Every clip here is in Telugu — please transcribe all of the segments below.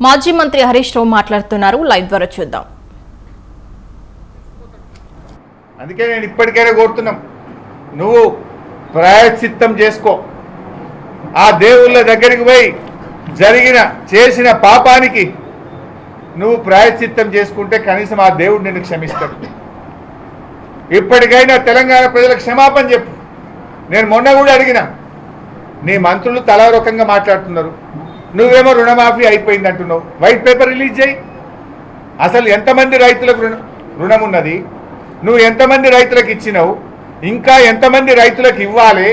మాజీ మంత్రి హరీష్ రావు మాట్లాడుతున్నారు. లైవ్ ద్వారా చూద్దాం. అందుకే నేను ఇప్పటికైనా కోరుతున్నాం. నువ్వు ప్రాయశ్చిత్తం చేసుకో. ఆ దేవుళ్ళ దగ్గరికి పోయి జరిగిన చేసిన పాపానికి నువ్వు ప్రాయశ్చిత్తం చేసుకుంటే కనీసం ఆ దేవుడు నిన్ను క్షమిస్తాడు. ఇప్పటికైనా తెలంగాణ ప్రజలకు క్షమాపణ చెప్పు. నేను మొన్న కూడా అడిగిన నీ మంత్రులు తలా రకంగా మాట్లాడుతున్నారు. నువ్వేమో రుణమాఫీ అయిపోయింది అంటున్నావు వైట్ పేపర్ రిలీజ్ చేయి. అసలు ఎంతమంది రైతులకు రుణ రుణం ఉన్నది నువ్వు ఎంతమంది రైతులకు ఇచ్చినావు? ఇంకా ఎంతమంది రైతులకు ఇవ్వాలి?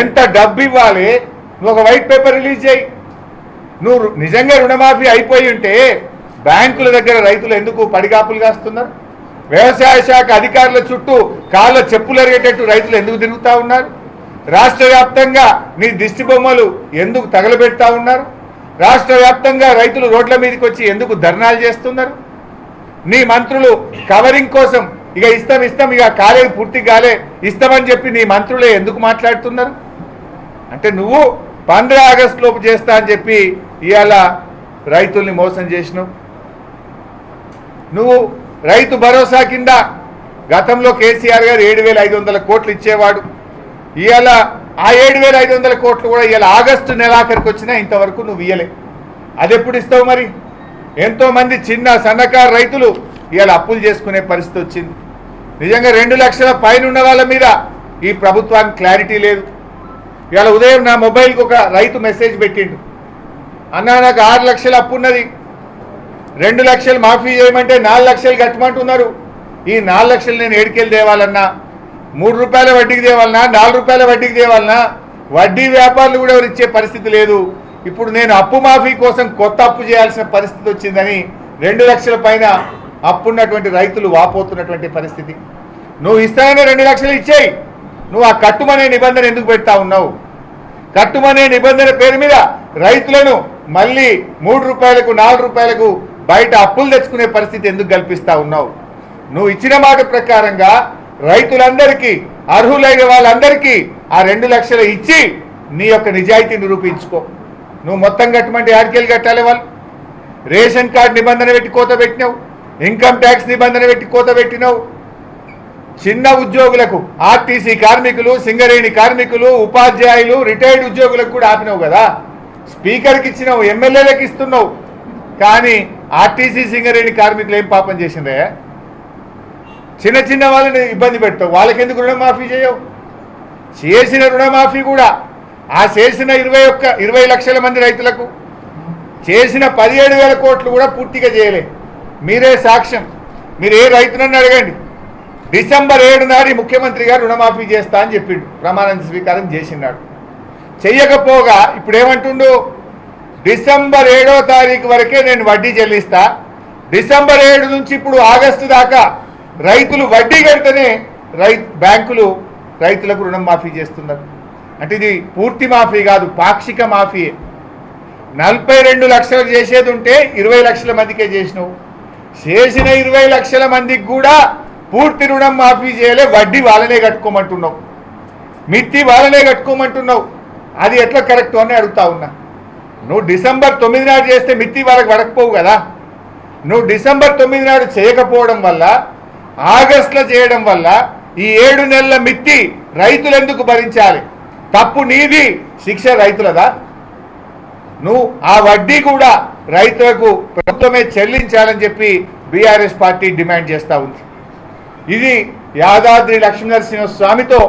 ఎంత డబ్బు ఇవ్వాలి? నువ్వు ఒక వైట్ పేపర్ రిలీజ్ చేయి. నువ్వు నిజంగా రుణమాఫీ అయిపోయి ఉంటే బ్యాంకుల దగ్గర రైతులు ఎందుకు పడిగాపులు కాస్తున్నారు? వ్యవసాయ శాఖ అధికారుల చుట్టూ కాళ్ళ చెప్పులు అరిగేటట్టు రైతులు ఎందుకు తిరుగుతూ ఉన్నారు? రాష్ట్ర వ్యాప్తంగా నీ దిష్టి బొమ్మలు ఎందుకు తగలబెడతా ఉన్నారు? రాష్ట్ర వ్యాప్తంగా రైతులు రోడ్ల మీదకి వచ్చి ఎందుకు ధర్నాలు చేస్తున్నారు? నీ మంత్రులు కవరింగ్ కోసం ఇక ఇస్తాం ఇస్తాం ఇక కాలేదు పూర్తి కాలే ఇస్తామని చెప్పి నీ మంత్రులే ఎందుకు మాట్లాడుతున్నారు? అంటే నువ్వు పంద్ర ఆగస్టు లోపు చేస్తా అని చెప్పి ఇవాళ రైతుల్ని మోసం చేసినావు. నువ్వు రైతు భరోసా కింద గతంలో కేసీఆర్ గారు ఏడు వేల ఐదు వందల కోట్లు ఇచ్చేవాడు. ఇవాళ ఆ ఏడు వేల ఐదు వందల కోట్లు కూడా ఇవాళ ఆగస్టు నెలాఖరికి వచ్చినా ఇంతవరకు నువ్వు ఇయ్యలే. అది ఎప్పుడు ఇస్తావు మరి? ఎంతోమంది చిన్న సన్నకారు రైతులు ఇవాళ అప్పులు చేసుకునే పరిస్థితి వచ్చింది. నిజంగా రెండు లక్షల పైన ఉన్న వాళ్ళ మీద ఈ ప్రభుత్వానికి క్లారిటీ లేదు. ఇవాళ ఉదయం నా మొబైల్కి ఒక రైతు మెసేజ్ పెట్టిండు. అన్నా నాకు ఆరు లక్షలు అప్పు ఉన్నది. రెండు లక్షలు మాఫీ చేయమంటే నాలుగు లక్షలు కట్టమంటున్నారు. ఈ నాలుగు లక్షలు నేను ఏడికెళ్ళి తేవాలన్నా మూడు రూపాయల వడ్డీకి తేవాలన్నా నాలుగు రూపాయల వడ్డీకి తేవాలన్నా వడ్డీ వ్యాపారులు కూడా ఎవరు ఇచ్చే పరిస్థితి లేదు. ఇప్పుడు నేను అప్పు మాఫీ కోసం కొత్త అప్పు చేయాల్సిన పరిస్థితి వచ్చిందని రెండు లక్షల పైన అప్పున్నటువంటి రైతులు వాపోతున్నటువంటి పరిస్థితి. నువ్వు ఇస్తానని రెండు లక్షలు ఇచ్చేయి. నువ్వు ఆ కట్టుమనే నిబంధన ఎందుకు పెడతా ఉన్నావు? కట్టుమనే నిబంధన పేరు మీద రైతులను మళ్ళీ మూడు రూపాయలకు నాలుగు రూపాయలకు బయట అప్పులు తెచ్చుకునే పరిస్థితి ఎందుకు కల్పిస్తా ఉన్నావు? నువ్వు ఇచ్చిన మాట ప్రకారంగా రైతులందరికీ అర్హులైన వాళ్ళందరికీ ఆ రెండు లక్షలు ఇచ్చి నీ యొక్క నిజాయితీ నిరూపించుకో. నువ్వు మొత్తం కట్టమంటే యాడికెళ్ళి కట్టాలి వాళ్ళు. రేషన్ కార్డు నిబంధన పెట్టి కోత పెట్టినావు. ఇన్కమ్ ట్యాక్స్ నిబంధన పెట్టి కోత పెట్టినావు. చిన్న ఉద్యోగులకు ఆర్టీసీ కార్మికులు సింగరేణి కార్మికులు ఉపాధ్యాయులు రిటైర్డ్ ఉద్యోగులకు కూడా ఆపినావు కదా. స్పీకర్కి ఇచ్చినావు ఎమ్మెల్యేలకు ఇస్తున్నావు. కానీ ఆర్టీసీ సింగరేణి కార్మికులు ఏం పాపం చేసిందే చిన్న చిన్న వాళ్ళని ఇబ్బంది పెడతావు. వాళ్ళకెందుకు రుణమాఫీ చేయవు? చేసిన రుణమాఫీ కూడా ఆ చేసిన ఇరవై ఒక్క ఇరవై లక్షల మంది రైతులకు చేసిన పదిహేడు వేల కోట్లు కూడా పూర్తిగా చేయలే. మీరే సాక్ష్యం. మీరు ఏ రైతునని అడగండి. డిసెంబర్ ఏడు నాడు ముఖ్యమంత్రి గారు రుణమాఫీ చేస్తా అని చెప్పిండు. ప్రమాణ స్వీకారం చేసినాడు చెయ్యకపోగా ఇప్పుడు ఏమంటుండు డిసెంబర్ ఏడో తారీఖు వరకే నేను వడ్డీ చెల్లిస్తా. డిసెంబర్ ఏడు నుంచి ఇప్పుడు ఆగస్టు దాకా రైతులు వడ్డీ కడితేనే రై బ్యాంకులు రైతులకు రుణం మాఫీ చేస్తున్నారు. అంటే ఇది పూర్తి మాఫీ కాదు పాక్షిక మాఫీయే. నలభై రెండు లక్షలు చేసేది ఉంటే ఇరవై లక్షల మందికే చేసినావు. చేసిన ఇరవై లక్షల మందికి కూడా పూర్తి రుణం మాఫీ చేయలే వడ్డీ వాళ్ళనే కట్టుకోమంటున్నావు. మిత్తి వాళ్ళనే కట్టుకోమంటున్నావు. అది ఎట్లా కరెక్ట్ అని అడుగుతా ఉన్నా. నువ్వు డిసెంబర్ తొమ్మిది నాడు చేస్తే మిత్తి వాళ్ళకి పడకపోవు కదా. నువ్వు డిసెంబర్ తొమ్మిది నాడు చేయకపోవడం వల్ల ఆగస్టులో చేయడం వల్ల ఈ ఏడు నెలల మిత్తి రైతులు ఎందుకు భరించాలి? తప్పు నీది శిక్ష రైతులదా? నువ్వు ఆ వడ్డీ కూడా రైతులకు ప్రభుత్వమే చెల్లించాలని చెప్పి బీఆర్ఎస్ పార్టీ డిమాండ్ చేస్తూ ఉంది. ఇది యాదాద్రి లక్ష్మీనరసింహ స్వామితో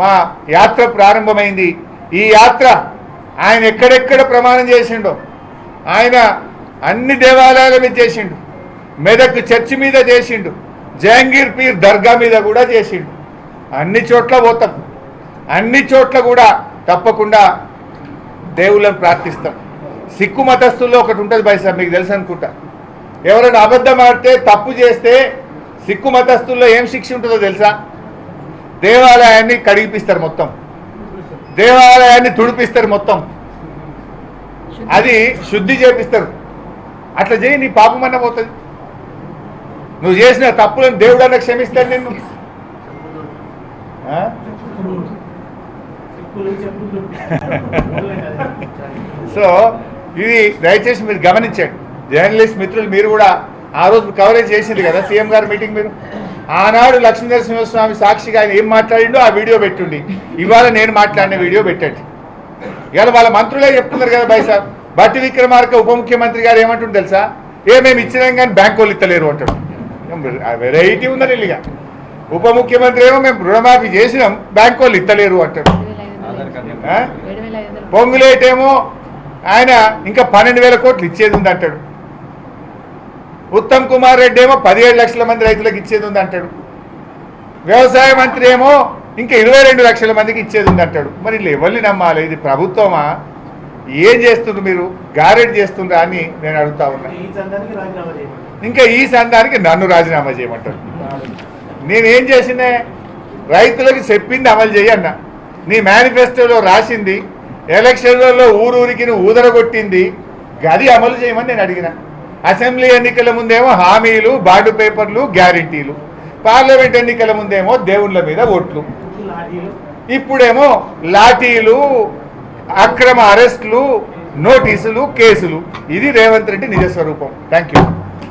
మా యాత్ర ప్రారంభమైంది. ఈ యాత్ర ఆయన ఎక్కడెక్కడ ప్రమాణం చేసిండో ఆయన అన్ని దేవాలయాల మీద చేసిండు మెదక్ చర్చి మీద చేసిండు జహంగీర్ పీర్ దర్గా మీద కూడా చేసిండు. అన్ని చోట్ల పోతాం. అన్ని చోట్ల కూడా తప్పకుండా దేవుళ్ళని ప్రార్థిస్తాం. సిక్కు మతస్థుల్లో ఒకటి ఉంటుంది బై సార్ మీకు తెలుసు అనుకుంటా. ఎవరైనా అబద్ధం ఆడితే తప్పు చేస్తే సిక్కు మతస్థుల్లో ఏం శిక్ష ఉంటుందో తెలుసా? దేవాలయాన్ని కడిగిపిస్తారు మొత్తం. దేవాలయాన్ని తుడిపిస్తారు మొత్తం. అది శుద్ధి చేపిస్తారు. అట్లా చేయి నీ పాపమన్న పోతుంది. నువ్వు చేసిన తప్పులను దేవుడన్నా క్షమిస్తాడు నిన్ను. సో ఇది దయచేసి మీరు గమనించండి. జర్నలిస్ట్ మిత్రులు మీరు కూడా ఆ రోజు కవరేజ్ చేసింది కదా సీఎం గారు మీటింగ్ మీరు? ఆనాడు లక్ష్మీనరసింహస్వామి సాక్షిగా ఆయన ఏం మాట్లాడిండో ఆ వీడియో పెట్టుండి. ఇవాళ నేను మాట్లాడిన వీడియో పెట్టండి. ఇవాళ వాళ్ళ మంత్రులే చెప్తున్నారు కదా బై సార్ బట్టి విక్రమార్క ఉప ముఖ్యమంత్రి గారు ఏమంటుంది తెలుసా? ఏ మేము ఇచ్చినాం కానీ బ్యాంకు వాళ్ళు ఇస్తలేరు అంటాడు. వెరైటీ ఉందని ఇల్లుగా ఉప ముఖ్యమంత్రి ఏమో మేము రుణమాఫీ చేసినాం బ్యాంక్ వాళ్ళు ఇస్తలేరు అంటాడు ఆ? పొంగులేటేమో ఆయన ఇంకా పన్నెండు వేల కోట్లు ఇచ్చేది ఉంది అంటాడు. ఉత్తమ్ కుమార్ రెడ్డి ఏమో పదిహేడు లక్షల మంది రైతులకు ఇచ్చేది ఉంది అంటాడు. వ్యవసాయ మంత్రి ఏమో ఇంకా ఇరవై రెండు లక్షల మందికి ఇచ్చేది ఉంది అంటాడు. మరి వీళ్ళు ఎవరిని నమ్మాలి? ఇది ప్రభుత్వమా? ఏం చేస్తుండ్రు మీరు? గారెడ్ చేస్తుండ్రా అని నేను అడుగుతా ఉన్నా. ఇంకా ఈ సంఘానికి నన్ను రాజీనామా చేయమంటారు. నేనేం చేసినా రైతులకు చెప్పింది అమలు చేయన్న నీ మేనిఫెస్టోలో రాసింది ఎలక్షన్లలో ఊరూరికి ఊదరగొట్టింది గది అమలు చేయమని నేను అడిగిన. అసెంబ్లీ ఎన్నికల ముందేమో హామీలు బాండ్ పేపర్లు గ్యారంటీలు. పార్లమెంట్ ఎన్నికల ముందేమో దేవుళ్ళ మీద ఓట్లు. ఇప్పుడేమో లాఠీలు అక్రమ అరెస్టులు నోటీసులు కేసులు. ఇది రేవంత్ రెడ్డి నిజ స్వరూపం థ్యాంక్ యూ